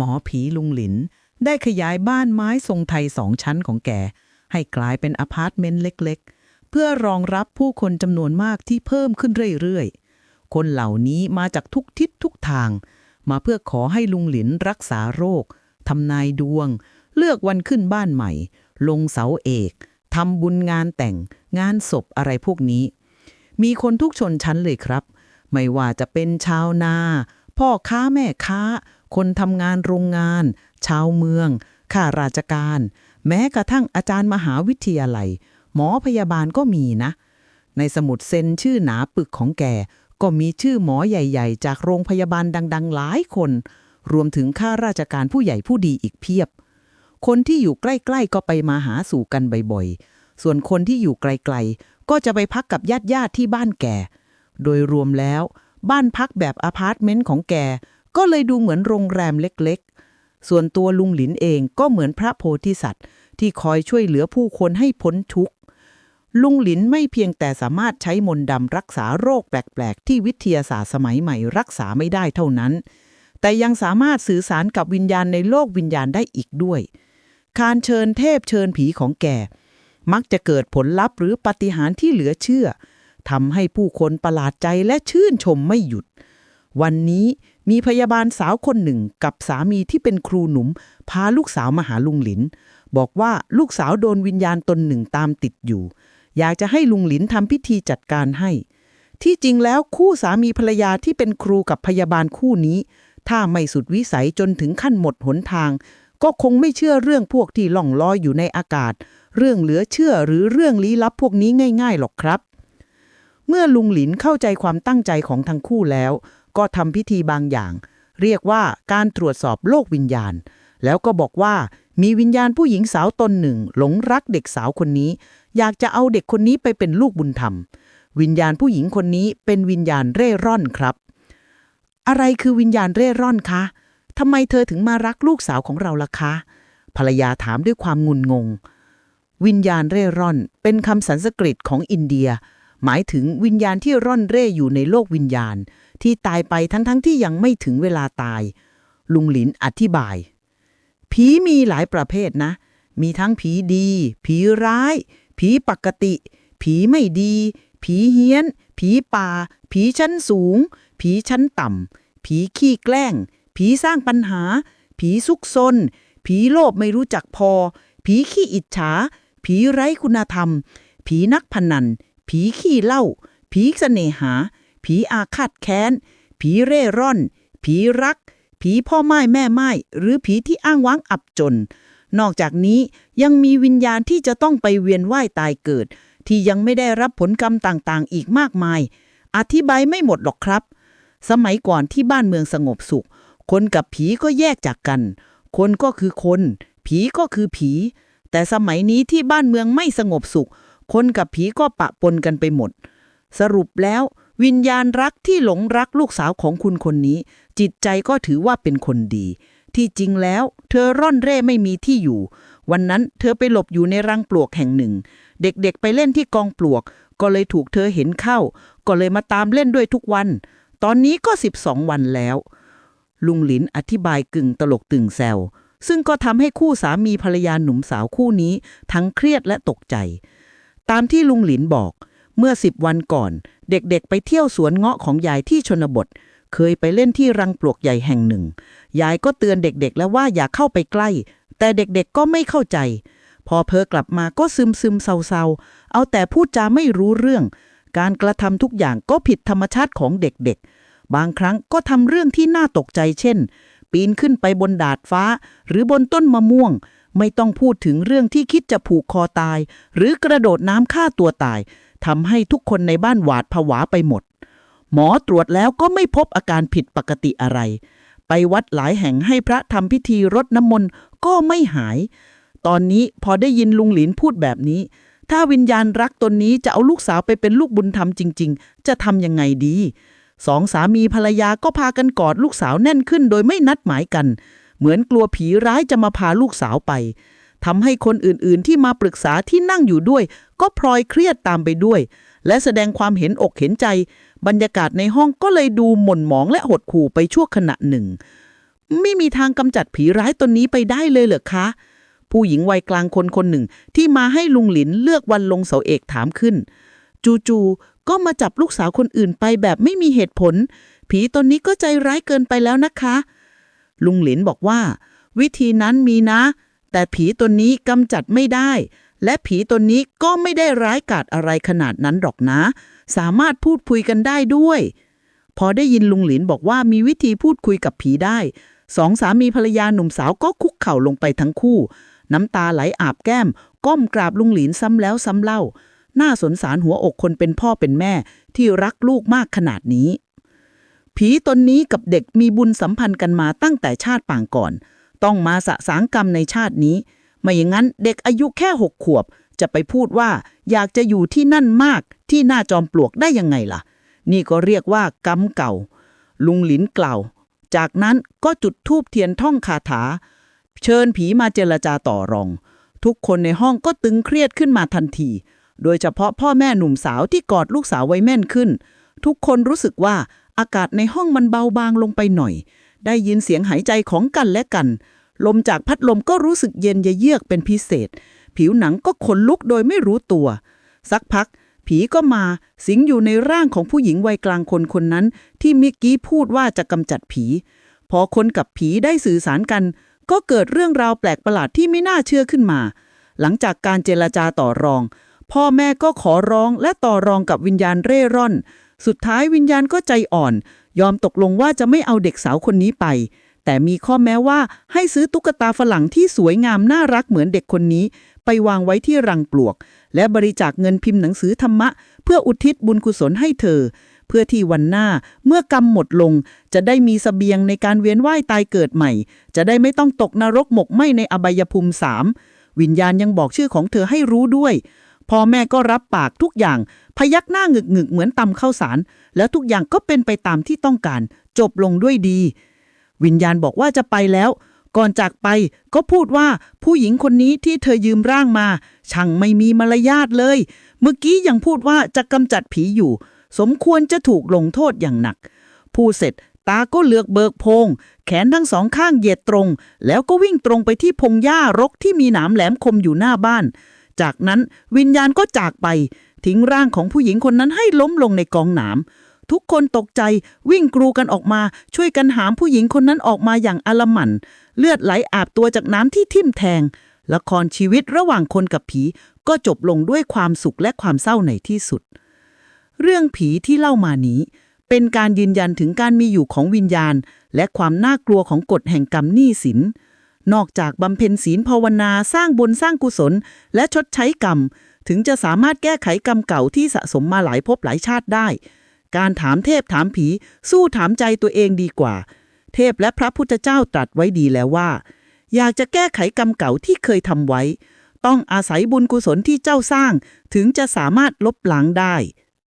หมอผีลุงหลิน ได้ขยายบ้านไม้ทรงไทยสองชั้นของแก ให้กลายเป็นอพาร์ตเมนต์เล็กๆ เพื่อรองรับผู้คนจำนวนมากที่เพิ่มขึ้นเรื่อยๆ คนเหล่านี้มาจากทุกทิศทุกทาง มาเพื่อขอให้ลุงหลินรักษาโรคทำนายดวง เลือกวันขึ้นบ้านใหม่ ลงเสาเอกทำบุญงานแต่งงานศพอะไรพวกนี้ มีคนทุกชนชั้นเลยครับ ไม่ว่าจะเป็นชาวนา พ่อค้าแม่ค้า คนทำงานโรงงาน ชาวเมือง ข้าราชการ แม้กระทั่งอาจารย์มหาวิทยาลัย หมอพยาบาลก็มีนะ ในสมุดเซ็นชื่อหนาปึกของแก ก็มีชื่อหมอใหญ่ ๆ จากโรงพยาบาลดัง ๆ หลายคน รวมถึงข้าราชการผู้ใหญ่ผู้ดีอีกเพียบ คนที่อยู่ใกล้ ๆ ก็ไปมาหาสู่กันบ่อยๆ ส่วนคนที่อยู่ไกล ๆ ก็จะไปพักกับญาติๆที่บ้านแก โดยรวมแล้ว บ้านพักแบบอพาร์ตเมนต์ของแก ก็เลยดูเหมือนโรงแรมเล็กๆ ส่วนตัวลุงหลินเองก็เหมือนพระโพธิสัตว์ ที่คอยช่วยเหลือผู้คนให้พ้นทุกข์ ลุงหลินไม่เพียงแต่สามารถใช้มนต์ดำรักษาโรคแปลกๆ ที่วิทยาศาสตร์สมัยใหม่รักษาไม่ได้เท่านั้น แต่ยังสามารถสื่อสารกับวิญญาณในโลกวิญญาณได้อีกด้วย การเชิญเทพเชิญผีของแกมักจะเกิดผลลัพธ์หรือปาฏิหารย์ที่เหลือเชื่อทำให้ผู้คนประหลาดใจและชื่นชมไม่หยุด วันนี้มีพยาบาลสาวคนหนึ่งกับสามีที่เป็นครูหนุ่มพาลูกสาวมาหาลุงหลิน บอกว่าลูกสาวโดนวิญญาณตนหนึ่งตามติดอยู่ อยากจะให้ลุงหลินทำพิธีจัดการให้ ที่จริงแล้วคู่สามีภรรยาที่เป็นครูกับพยาบาลคู่นี้ ถ้าไม่สุดวิสัยจนถึงขั้นหมดหนทาง ก็คงไม่เชื่อเรื่องพวกที่ล่องลอยอยู่ในอากาศ เรื่องเหลือเชื่อหรือเรื่องลี้ลับพวกนี้ง่าย ๆ หรอกครับ เมื่อลุงหลินเข้าใจความตั้งใจของทั้งคู่แล้ว ก็ทำพิธีบางอย่าง เรียกว่าการตรวจสอบโลกวิญญาณ แล้วก็บอกว่ามีวิญญาณผู้หญิงสาวตนหนึ่ง หลงรักเด็กสาวคนนี้ อยากจะเอาเด็กคนนี้ไปเป็นลูกบุญธรรม วิญญาณผู้หญิงคนนี้เป็นวิญญาณเร่ร่อนครับ อะไรคือวิญญาณเร่ร่อนคะทำไมเธอถึงมารักลูกสาวของเราล่ะคะ ภรรยาถามด้วยความงุนงง วิญญาณเร่ร่อนเป็นคำสันสกฤตของอินเดีย หมายถึงวิญญาณที่ร่อนเร่อยู่ในโลกวิญญาณ ที่ตายไปทั้งๆทที่ยังไม่ถึงเวลาตาย ลุงหลินอธิบาย ผีมีหลายประเภทนะ มีทั้งผีดี ผีร้าย ผีปกติ ผีไม่ดี ผีเฮี้ยน ผีป่า ผีชั้นสูง ผีชั้นต่ำ ผีขี้แกล้ง ผีสร้างปัญหา ผีซุกซน ผีโลภไม่รู้จักพอ ผีขี้อิจฉา ผีไร้คุณธรรม ผีนักพนัน ผีขี้เล้าผีเสน่หา ผีอาฆาตแค้น ผีเร่ร่อน ผีรัก ผีพ่อไม้แม่ไม้หรือผีที่อ้างว้างอับจน นอกจากนี้ยังมีวิญญาณที่จะต้องไปเวียนว่ายตายเกิด ที่ยังไม่ได้รับผลกรรมต่างๆ อีกมากมาย อธิบายไม่หมดหรอกครับ สมัยก่อนที่บ้านเมืองสงบสุข คนกับผีก็แยกจากกัน คนก็คือคน ผีก็คือผี แต่สมัยนี้ที่บ้านเมืองไม่สงบสุข คนกับผีก็ปะปนกันไปหมด สรุปแล้ววิญญาณรักที่หลงรักลูกสาวของคุณคนนี้ จิตใจก็ถือว่าเป็นคนดี ที่จริงแล้ว เธอร่อนเร่ไม่มีที่อยู่ วันนั้นเธอไปหลบอยู่ในรังปลวกแห่งหนึ่ง เด็กๆไปเล่นที่กองปลวก ก็เลยถูกเธอเห็นเข้า ก็เลยมาตามเล่นด้วยทุกวัน ตอนนี้ก็ 12 วันแล้ว ลุงหลินอธิบายกึ่งตลกตึงแซวซึ่งก็ทำให้คู่สามีภรรยาหนุ่มสาวคู่นี้ ทั้งเครียดและตกใจ ตามที่ลุงหลินบอก เมื่อสิบวันก่อน เด็กๆ ไปเที่ยวสวนเงาะของยายที่ชนบท เคยไปเล่นที่รังปลวกใหญ่แห่งหนึ่ง ยายก็เตือนเด็กๆ แล้วว่าอย่าเข้าไปใกล้ แต่เด็กๆ ก็ไม่เข้าใจ พอเพอกลับมาก็ซึมซึมเศร้าๆ เอาแต่พูดจาไม่รู้เรื่อง การกระทำทุกอย่างก็ผิดธรรมชาติของเด็กๆ บางครั้งก็ทำเรื่องที่น่าตกใจเช่น ปีนขึ้นไปบนดาดฟ้า หรือบนต้นมะม่วง ไม่ต้องพูดถึงเรื่องที่คิดจะผูกคอตาย หรือกระโดดน้ำฆ่าตัวตายทำให้ทุกคนในบ้านหวาดผวาไปหมด หมอตรวจแล้วก็ไม่พบอาการผิดปกติอะไร ไปวัดหลายแห่งให้พระทำพิธีรดน้ำมนต์ก็ไม่หาย ตอนนี้พอได้ยินลุงหลินพูดแบบนี้ ถ้าวิญญาณรักตนนี้จะเอาลูกสาวไปเป็นลูกบุญธรรมจริง ๆ จะทำยังไงดีสองสามีภรรยาก็พากันกอดลูกสาวแน่นขึ้นโดยไม่นัดหมายกัน เหมือนกลัวผีร้ายจะมาพาลูกสาวไปทำให้คนอื่นๆ ที่มาปรึกษาที่นั่งอยู่ด้วย ก็พลอยเครียดตามไปด้วย และแสดงความเห็นอกเห็นใจ บรรยากาศในห้องก็เลยดูหม่นหมองและหดขู่ไปชั่วขณะหนึ่ง ไม่มีทางกำจัดผีร้ายตนนี้ไปได้เลยเหรอคะ ผู้หญิงวัยกลางคนคนหนึ่ง ที่มาให้ลุงหลินเลือกวันลงเสาเอกถามขึ้น จู่ๆก็มาจับลูกสาวคนอื่นไปแบบไม่มีเหตุผล ผีตนนี้ก็ใจร้ายเกินไปแล้วนะคะ ลุงหลินบอกว่า วิธีนั้นมีนะ แต่ผีตนนี้กำจัดไม่ได้ และผีตนนี้ก็ไม่ได้ร้ายกาจอะไรขนาดนั้นหรอกนะ สามารถพูดคุยกันได้ด้วย พอได้ยินลุงหลินบอกว่ามีวิธีพูดคุยกับผีได้สองสามีภรรยาหนุ่มสาวก็คุกเข่าลงไปทั้งคู่ น้ำตาไหลอาบแก้ม ก้มกราบลุงหลินซ้ำแล้วซ้ำเล่า น่าสงสารหัวอกคนเป็นพ่อเป็นแม่ที่รักลูกมากขนาดนี้ ผีตนนี้กับเด็กมีบุญสัมพันธ์กันมาตั้งแต่ชาติปางก่อน ต้องมาสะสางกรรมในชาตินี้ ไม่อย่างนั้นเด็กอายุแค่หกขวบ จะไปพูดว่าอยากจะอยู่ที่นั่นมากที่หน้าจอมปลวกได้ยังไงล่ะ นี่ก็เรียกว่ากรรมเก่า ลุงหลินกล่าว จากนั้นก็จุดธูปเทียนท่องคาถา เชิญผีมาเจรจาต่อรอง ทุกคนในห้องก็ตึงเครียดขึ้นมาทันที โดยเฉพาะพ่อแม่หนุ่มสาวที่กอดลูกสาวไว้แม่นขึ้นทุกคนรู้สึกว่า อากาศในห้องมันเบาบางลงไปหน่อย ได้ยินเสียงหายใจของกันและกัน ลมจากพัดลมก็รู้สึกเย็นเยือกเป็นพิเศษ ผิวหนังก็ขนลุกโดยไม่รู้ตัว สักพัก ผีก็มาสิงอยู่ในร่างของผู้หญิงวัยกลางคนคนนั้น ที่เมื่อกี้พูดว่าจะกำจัดผี พอคนกับผีได้สื่อสารกัน ก็เกิดเรื่องราวแปลกประหลาดที่ไม่น่าเชื่อขึ้นมา หลังจากการเจรจาต่อรอง พ่อแม่ก็ขอร้องและต่อรองกับวิญญาณเร่ร่อน สุดท้ายวิญญาณก็ใจอ่อน ยอมตกลงว่าจะไม่เอาเด็กสาวคนนี้ไป แต่มีข้อแม้ว่าให้ซื้อตุ๊กตาฝรั่งที่สวยงามน่ารักเหมือนเด็กคนนี้ ไปวางไว้ที่รังปลวก และบริจาคเงินพิมพ์หนังสือธรรมะ เพื่ออุทิศบุญกุศลให้เธอ เพื่อที่วันหน้าเมื่อกรรมหมดลง จะได้มีสเสบียงในการเวียนว่ายตายเกิดใหม่ จะได้ไม่ต้องตกนรกหมกไหมในอบายภูมิสามวิญญาณยังบอกชื่อของเธอให้รู้ด้วยพ่อแม่ก็รับปากทุกอย่าง พยักหน้าหงึกหงึกเหมือนตำข้าวสาร แล้วทุกอย่างก็เป็นไปตามที่ต้องการ จบลงด้วยดี วิญญาณบอกว่าจะไปแล้ว ก่อนจากไปก็พูดว่าผู้หญิงคนนี้ที่เธอยืมร่างมา ช่างไม่มีมารยาทเลย เมื่อกี้ยังพูดว่าจะกำจัดผีอยู่ สมควรจะถูกลงโทษอย่างหนักพูดเสร็จตาก็เลือกเบิกโพง แขนทั้งสองข้างเหยียดตรง แล้วก็วิ่งตรงไปที่พงหญ้ารกที่มีหนามแหลมคมอยู่หน้าบ้าน จากนั้นวิญญาณก็จากไป ทิ้งร่างของผู้หญิงคนนั้นให้ล้มลงในกองหนามทุกคนตกใจวิ่งกรูกันออกมา ช่วยกันหามผู้หญิงคนนั้นออกมาอย่างอลหม่นเลือดไหลอาบตัวจากน้ำที่ทิ่มแทง ละครชีวิตระหว่างคนกับผีก็จบลงด้วยความสุขและความเศร้าในที่สุด เรื่องผีที่เล่ามานี้ เป็นการยืนยันถึงการมีอยู่ของวิญญาณ และความน่ากลัวของกฎแห่งกรรมหนี้สิน นอกจากบำเพ็ญศีลภาวนาสร้างบุญสร้างกุศล และชดใช้กรรม ถึงจะสามารถแก้ไขกรรมเก่าที่สะสมมาหลายภพหลายชาติได้ การถามเทพถามผี สู้ถามใจตัวเองดีกว่า เทพและพระพุทธเจ้าตรัสไว้ดีแล้วว่า อยากจะแก้ไขกรรมเก่าที่เคยทำไว้ ต้องอาศัยบุญกุศลที่เจ้าสร้าง ถึงจะสามารถลบล้างได้